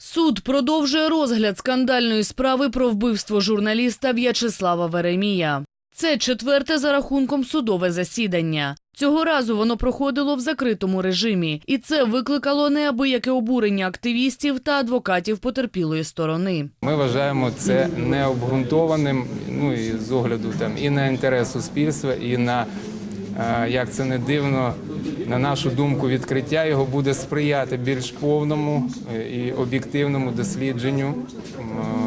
Суд продовжує розгляд скандальної справи про вбивство журналіста В'ячеслава Веремія. Це четверте за рахунком судове засідання. Цього разу воно проходило в закритому режимі, і це викликало неабияке обурення активістів та адвокатів потерпілої сторони. Ми вважаємо це необґрунтованим, ну і з огляду там і на інтерес суспільства, і на е, як це не дивно, на нашу думку, відкриття його буде сприяти більш повному е, і об'єктивному дослідженню,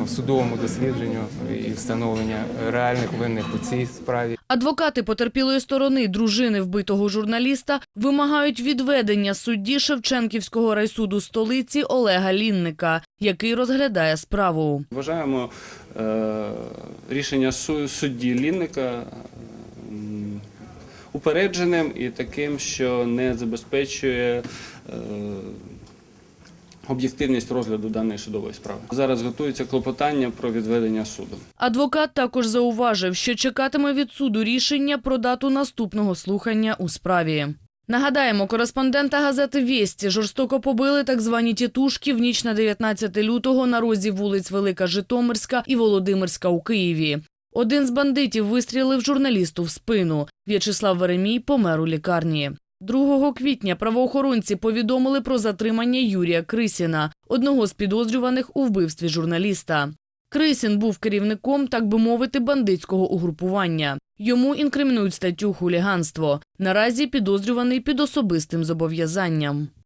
судовому дослідженню і встановлення реальних винних у цій справі. Адвокати потерпілої сторони дружини вбитого журналіста вимагають відведення судді Шевченківського райсуду столиці Олега Лінника, який розглядає справу. Вважаємо е, рішення судді Лінника упередженим і таким, що не забезпечує е, об'єктивність розгляду даної судової справи. Зараз готується клопотання про відведення суду. Адвокат також зауважив, що чекатиме від суду рішення про дату наступного слухання у справі. Нагадаємо, кореспондента газети «Вєсті» жорстоко побили так звані тітушки в ніч на 19 лютого на розі вулиць Велика Житомирська і Володимирська у Києві. Один з бандитів вистрілив журналісту в спину. В'ячеслав Веремій помер у лікарні. 2 квітня правоохоронці повідомили про затримання Юрія Крисіна, одного з підозрюваних у вбивстві журналіста. Крисін був керівником, так би мовити, бандитського угрупування. Йому інкримінують статтю хуліганство. Наразі підозрюваний під особистим зобов'язанням.